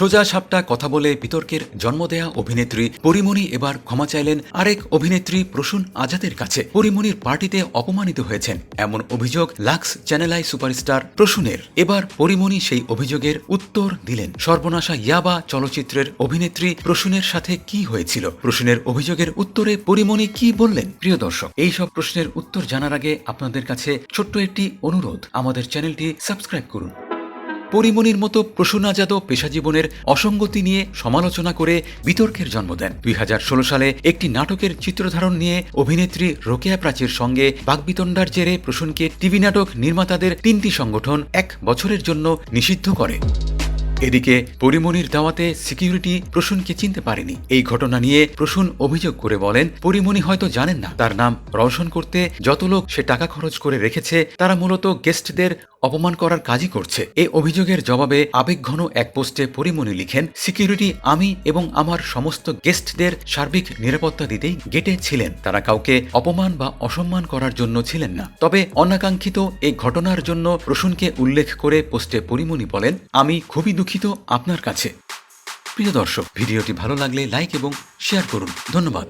সোজা সাপটা কথা বলে বিতর্কের জন্ম দেয়া অভিনেত্রী পরিমণি এবার ক্ষমা চাইলেন আরেক অভিনেত্রী প্রসূন আজাদের কাছে। পরিমণির পার্টিতে অপমানিত হয়েছেন। এমন অভিযোগ লাক্স চ্যানেলাই সুপারস্টার প্রসূনের। এবার পরিমণি সেই অভিযোগের উত্তর দিলেন। সর্বনাশা ইয়াবা চলচ্চিত্রের অভিনেত্রী প্রসূনের সাথে কি হয়েছিল? প্রসূনের অভিযোগের উত্তরে পরিমণি কি বললেন? প্রিয় দর্শক, এই সব প্রশ্নের উত্তর জানার আগে আপনাদের কাছে ছোট্ট একটি অনুরোধ। আমাদের চ্যানেলটি সাবস্ক্রাইব করুন। পরিমণির মতো প্রসূন পেশা পেশাজীবনের অসঙ্গতি নিয়ে সমালোচনা করে বিতর্কের জন্ম দেন। দুই হাজার ষোলো সালে একটি নাটকের চিত্রধারণ নিয়ে অভিনেত্রী রোকেয়া প্রাচীর সঙ্গে বাগবিতণ্ডার জেরে প্রসূনকে টিভি নাটক নির্মাতাদের তিনটি সংগঠন এক বছরের জন্য নিষিদ্ধ করে। এদিকে পরিমণির দাওয়াতে সিকিউরিটি প্রসূনকে চিনতে পারেনি। এই ঘটনা নিয়ে প্রসূন অভিযোগ করে বলেন পরিমণি হয়তো জানেন না। তার নাম রওশন করতে যত লোক সে টাকা খরচ করে রেখেছে, তারা মূলত গেস্টদের অপমান করার কাজই করছে। এ অভিযোগের জবাবে আবেগঘন এক পোস্টে পরিমণি লিখেন, সিকিউরিটি আমি এবং আমার সমস্ত গেস্টদের সার্বিক নিরাপত্তা দিতেই গেটে ছিলেন। তারা কাউকে অপমান বা অসম্মান করার জন্য ছিলেন না। তবে অনাকাঙ্ক্ষিত এই ঘটনার জন্য প্রসূনকে উল্লেখ করে পোস্টে পরিমণি বলেন, আমি খুবই দুঃখিত আপনার কাছে। প্রিয় দর্শক ভিডিওটি ভালো লাগলে লাইক এবং শেয়ার করুন। ধন্যবাদ।